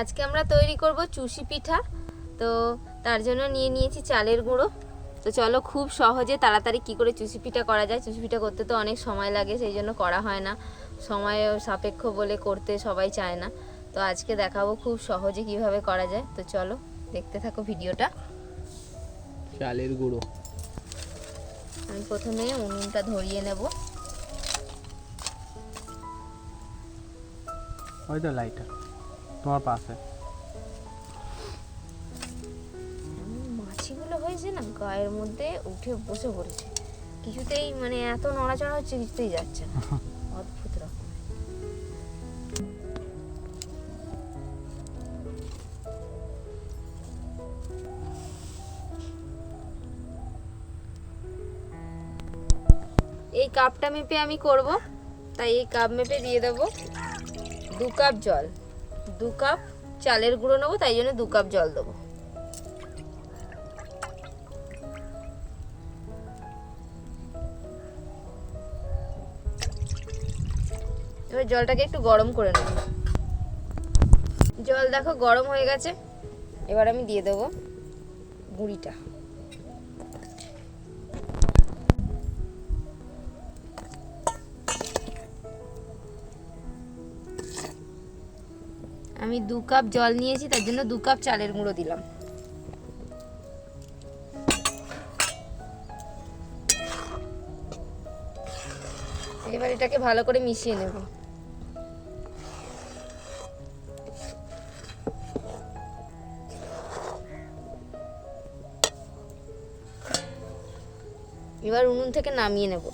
আজকে আমরা তৈরি করব চুষি পিঠা। তো তার জন্য নিয়ে নিয়েছি চালের গুঁড়ো। তো চলো খুব সহজে তাড়াতাড়ি কি করে চুষি পিঠা করা যায়। চুষি পিঠা করতে তো অনেক সময় লাগে সেই জন্য করা হয় না। সময় সাপেক্ষ বলে করতে সবাই চায় না। তো আজকে দেখাবো খুব সহজে কীভাবে করা যায়। তো চলো দেখতে থাকো ভিডিওটা। চালের গুঁড়ো। আমি প্রথমে উনুনটা ধরিয়ে নেব। ওই তো লাইটার তোমার পাশে মাছিগুলো হয়েছে না গায়ের মধ্যে উঠে বসে পড়েছে। কিছুতেই মানে এত নড়াচড়া হচ্ছে কিছুতেই যাচ্ছে না। অদ্ভুত রকম এই কাপটা মেপে আমি করব তাই এই কাপ মেপে দিয়ে দেবো। দু কাপ জল। দু কাপ চালের গুঁড়ো নেব, তাই জন্য দু কাপ জল দেবো। এবার জলটাকে একটু গরম করে নেব। জল দেখো গরম হয়ে গেছে, এবার আমি দিয়ে দেবো গুঁড়িটা। আমি দু কাপ জল নিয়েছি, তার জন্য দু কাপ চালের গুঁড়ো দিলাম। এবার এটাকে ভালো করে মিশিয়ে নেব। এবার উনুন থেকে নামিয়ে নেব।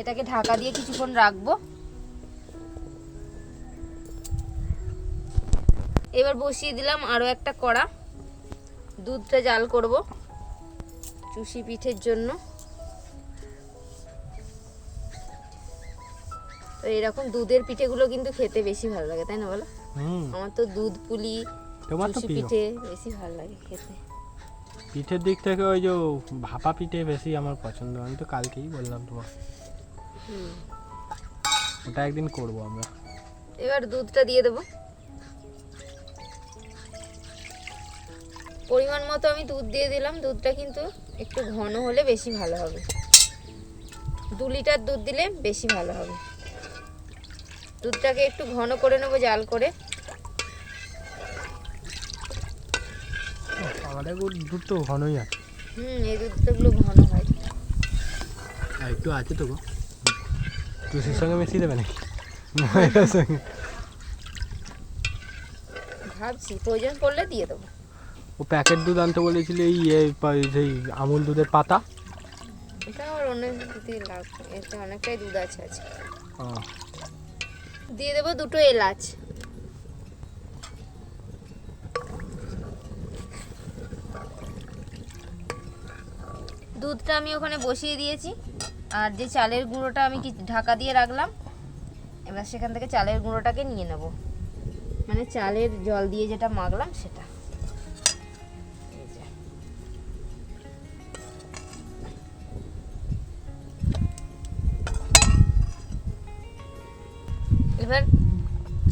এটাকে ঢাকা দিয়ে কিছুক্ষণ রাখব। এবার বসিয়ে দিলাম আরও একটা কড়া। দুধটা জাল করব চুষি পিঠের জন্য। তো এরকম দুধের পিঠেগুলো কিন্তু খেতে বেশি ভালো লাগে তাই না বলো? আমার তো দুধ পুলি চুষি পিঠে বেশি ভালো লাগে খেতে। পিঠের দিক থেকে ওই যে ভাপা পিঠে বেশি আমার পছন্দ আমি তো কালকেই বললাম তোমার ওটা একদিন করব আমরা। এবার দুধটা দিয়ে দেবো। পরিমাণ মতো আমি দুধ দিয়ে দিলাম। দুধটা কিন্তু একটু ঘন হলে বেশি ভালো হবে। দু লিটার দুধ দিলে বেশি ভালো হবে। দুধটাকে একটু ঘন করে নেব জাল করে। আমাদের দুধ তো ঘনই আছে। হুম এই দুধগুলো ঘন হয়। আর একটু আছে তো গো। সঙ্গে মিশিয়ে দেবে নাকি? সঙ্গে। ভাবছি প্রয়োজন পড়লে দিয়ে দেবো। ও প্যাকেট দুধ আনতে বলেছিল এই এ, সেই আমুল দুধের পাতা। এটা আমার অনেক দিতে লাভ এতে অনেকটাই দুধ আছে আছে দিয়ে দেবো দুটো এলাচ। দুধটা আমি ওখানে বসিয়ে দিয়েছি আর যে চালের গুঁড়োটা আমি কি ঢাকা দিয়ে রাখলাম এবার সেখান থেকে চালের গুঁড়োটাকে নিয়ে নেব। মানে চালের জল দিয়ে যেটা মাখলাম সেটা।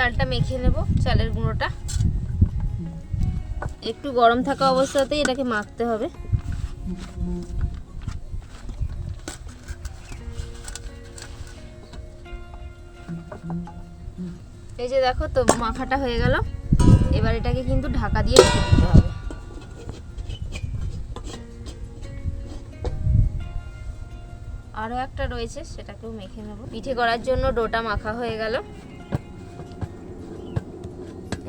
চালটা মেখে নেব, চালের গুঁড়োটা। একটু গরম থাকা অবস্থাতেই এটাকে মাখতে হবে। এই যে দেখো তো, মাখাটা হয়ে গেল। এবার এটাকে কিন্তু ঢাকা দিয়ে দিতে হবে। আরও একটা রয়েছে, সেটাকেও মেখে নেব। পিঠে করার জন্য ডোটা মাখা হয়ে গেল।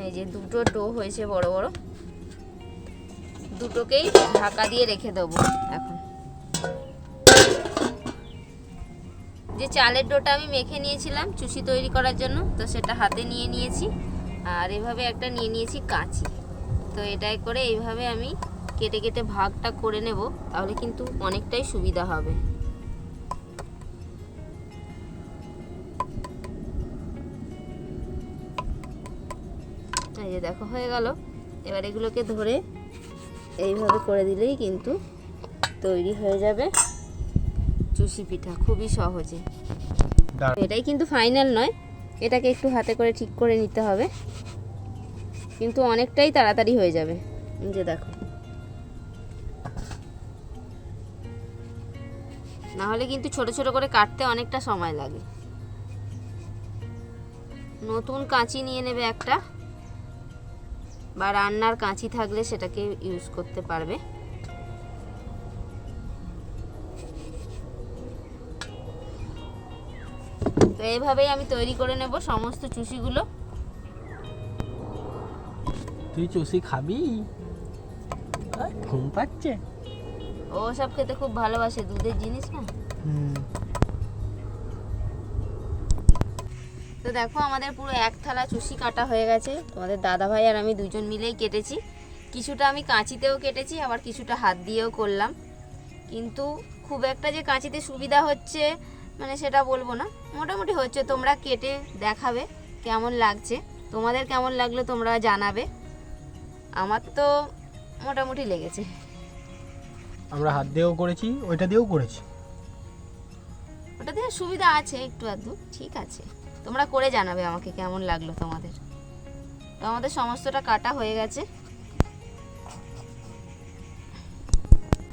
এই যে দুটো ডো হয়েছে বড় বড়। দুটোকেই ঢাকা দিয়ে রেখে দেবো এখন। যে চালের ডোটা আমি মেখে নিয়েছিলাম চুষি তৈরি করার জন্য, তো সেটা হাতে নিয়ে নিয়েছি। আর এভাবে একটা নিয়ে নিয়েছি কাঁচি। তো এটাই করে এইভাবে আমি কেটে কেটে ভাগটা করে নেব, তাহলে কিন্তু অনেকটাই সুবিধা হবে। দেখো হয়ে গেল। এবার এগুলোকে ধরে এইভাবে করে দিলেই কিন্তু তৈরি হয়ে যাবে চুষি পিঠা। খুবই সহজে। এটাই কিন্তু ফাইনাল নয়। এটাকে একটু হাতে করে ঠিক করে নিতে হবে। কিন্তু অনেকটাই তাড়াতাড়ি হয়ে যাবে। যে দেখো। না হলে কিন্তু ছোট ছোট করে কাটতে অনেকটা সময় লাগে। নতুন কাঁচি নিয়ে নেবে একটা। বা রান্নার কাঁচি থাকলে সেটাকে ইউজ করতে পারবে। তো এইভাবেই আমি তৈরি করে নেব সমস্ত চুষিগুলো। তুই চুষি খাবি? ঘুম পাচ্ছে? ও সব খেতে খুব ভালোবাসে দুধের জিনিস না? হুম। তো দেখো আমাদের পুরো এক থালা চুষি কাটা হয়ে গেছে। তোমাদের দাদা ভাই আর আমি দুজন মিলেই কেটেছি। কিছুটা আমি কাঁচিতেও কেটেছি আবার কিছুটা হাত দিয়েও করলাম। কিন্তু খুব একটা যে কাঁচিতে সুবিধা হচ্ছে মানে সেটা বলব না। মোটামুটি হচ্ছে তোমরা কেটে দেখাবে কেমন লাগছে। তোমাদের কেমন লাগল তোমরা জানাবে। আমার তো মোটামুটি লেগেছে। আমরা হাত দিয়েও করেছি ওইটা দিয়েও করেছি। ওটা দিয়ে সুবিধা আছে একটু আধটু ঠিক আছে। তোমরা করে জানাবে আমাকে কেমন লাগল তোমাদের। তো আমাদের সমস্তটা কাটা হয়ে গেছে।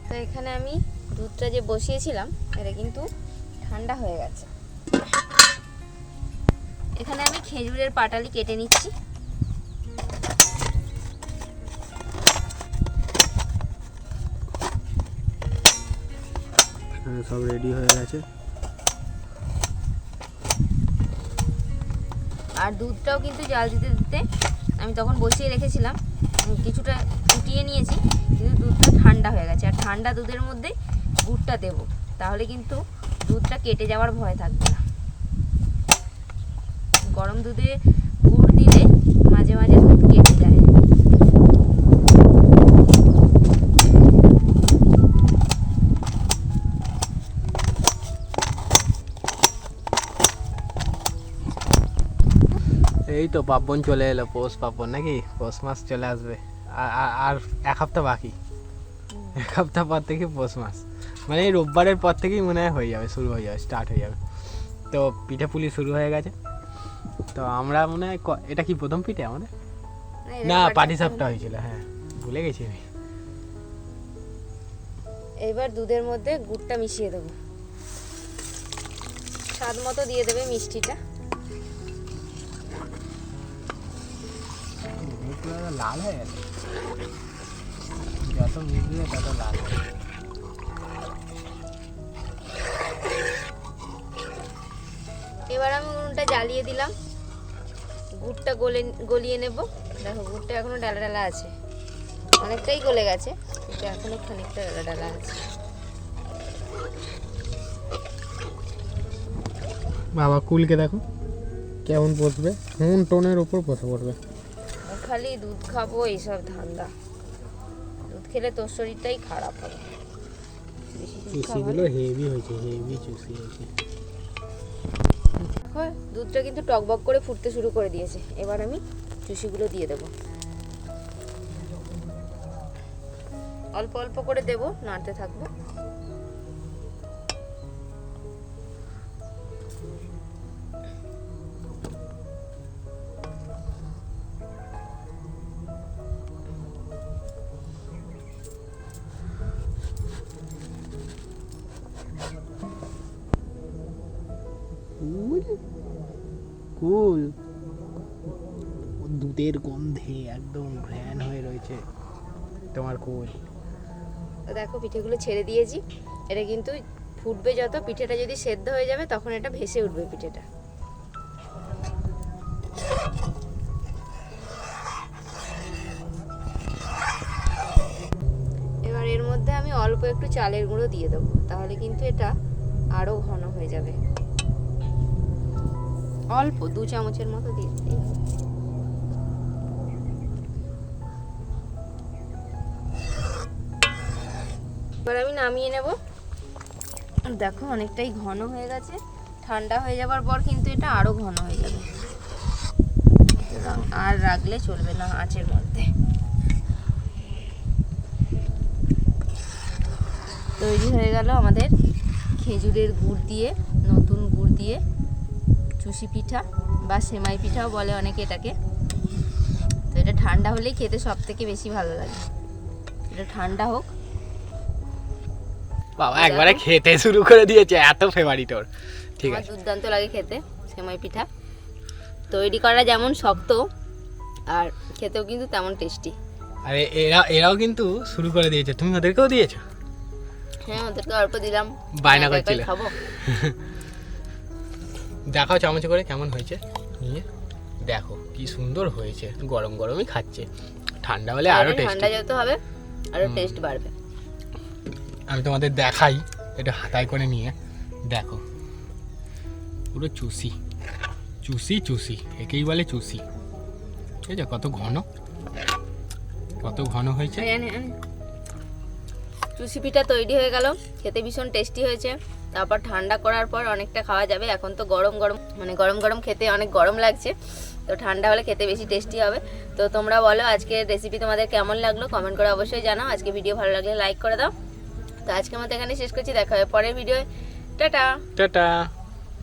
তো এখানে আমি দুধটা যে বসিয়েছিলাম, এটা কিন্তু ঠান্ডা হয়ে গেছে। এখানে আমি খেজুরের পাটালি কেটে নিচ্ছি। সব রেডি হয়ে গেছে। আর দুধটাও কিন্তু জাল দিতে দিতে আমি তখন বসিয়ে রেখেছিলাম। কিছুটা ফুটিয়ে নিয়েছি, কিন্তু দুধটা ঠান্ডা হয়ে গেছে। আর ঠান্ডা দুধের মধ্যে গুড়টা দেব, তাহলে কিন্তু দুধটা কেটে যাওয়ার ভয় থাকবে না। গরম দুধে গুড় দিলে মাঝে মাঝে দুধ কেটে যায় এই তো পার্বণ চলে এলো পৌষ পার্বণ নাকি? পৌষ মাস চলে আসবে। আর- এক সপ্তাহ বাকি। এক সপ্তাহ পর থেকে পৌষ মাস। মানে এই রোববারের পর থেকেই মনে হয় হয়ে যাবে শুরু হয়ে যাবে স্টার্ট হয়ে যাবে। তো পিঠে পুলি শুরু হয়ে গেছে। তো আমরা মনে হয় এটা কি প্রথম পিঠে আমাদের? না পাটি পাটি সাপটা সাপটা হয়েছিল হ্যাঁ। ভুলে গেছি আমি। এবার দুধের মধ্যে গুড়টা মিশিয়ে দেবো। স্বাদ মতো দিয়ে দেবে মিষ্টিটা। পুরো লাল হয়ে গেছে। যত মিশবে তত লাল। এবার আমি উনুনটা জ্বালিয়ে দিলাম। গুড়টা গলে গলিয়ে নেব। দেখো গুড়টা এখনও ডালা ডালা আছে। অনেকটাই গলে গেছে। কিন্তু এখনও খানিকটা ডালা ডালা আছে। বাবা কুলকে দেখো। কেমন বসবে? হুন টোনের উপর বসে পড়বে। খালি দুধ খাব এইসব ধান্দা। দুধ খেলে তোর শরীরটাই খারাপ হবে। বেশি দুধ খাব না। চুষিগুলো হেভি হয়েছে হেভি চুষি হয়েছে। দুধটা কিন্তু টকবক করে ফুটতে শুরু করে দিয়েছে। এবার আমি চুষিগুলো দিয়ে দেবো। অল্প অল্প করে দেবো নাড়তে থাকব। কুল দুধের গন্ধে একদম ঘ্রাণ হয়ে রয়েছে তোমার কুল। দেখো, পিঠেগুলো ছেড়ে দিয়েছি। এটা কিন্তু ফুটবে যত, পিঠেটা যদি সেদ্ধ হয়ে যাবে, তখন এটা ভেসে উঠবে পিঠেটা। এবার এর মধ্যে আমি অল্প একটু চালের গুঁড়ো দিয়ে দেবো, তাহলে কিন্তু এটা আরও ঘন হয়ে যাবে। অল্প, দু চামচের মতো দিয়ে দিলেই। এবার আমি নামিয়ে নেব। দেখো, অনেকটাই ঘন হয়ে গেছে। ঠান্ডা হয়ে যাবার পর কিন্তু এটা আরও ঘন হয়ে যাবে। আর রাখলে চলবে না আঁচের মধ্যে। তৈরি হয়ে গেল আমাদের খেজুরের গুড় দিয়ে, নতুন গুড় দিয়ে চুষি পিঠা বা সেমাই পিঠাও বলে অনেকে এটাকে। তো এটা ঠান্ডা হলেই খেতে সব থেকে বেশি ভালো লাগে। এটা ঠান্ডা হোক। বাবা একবারে খেতে শুরু করে দিয়েছে এত ফেভারিট ওর। ঠিক আছে। দুর্দান্ত লাগে খেতে সেমাই পিঠা। তৈরি করা যেমন শক্ত আর খেতেও কিন্তু তেমন টেস্টি আর এরা এরাও কিন্তু শুরু করে দিয়েছে। তুমি ওদেরকেও দিয়েছ? হ্যাঁ ওদেরকে অল্প দিলাম। বায়না একা করছিলে। খাব। দেখাও চামচ করে কেমন হয়েছে। নিয়ে দেখো কি সুন্দর হয়েছে। গরম গরমই খাচ্ছে। ঠান্ডা হলে আরও টেস্ট ঠান্ডা যত হবে আরও টেস্ট বাড়বে। আমি তোমাদের দেখাই এটা হাতায় করে নিয়ে। দেখো। পুরো চুষি। চুষি চুষি। একেই বলে চুষি। ঠিক আছে কত ঘন। কত ঘন হয়েছে? চুষি পিঠা তৈরি হয়ে গেল। খেতে ভীষণ টেস্টি হয়েছে। তারপর ঠান্ডা করার পর অনেকটা খাওয়া যাবে। এখন তো গরম গরম মানে গরম গরম খেতে অনেক গরম লাগছে। তো ঠান্ডা হলে খেতে বেশি টেস্টি হবে। তো তোমরা বলো আজকে রেসিপি তোমাদের কেমন লাগল? কমেন্ট করে অবশ্যই জানাও। আজকে ভিডিও ভালো লাগলে লাইক করে দাও। তো আজকে মতো এখানে শেষ করছি। দেখা হবে পরের ভিডিও টাটা! টাটা!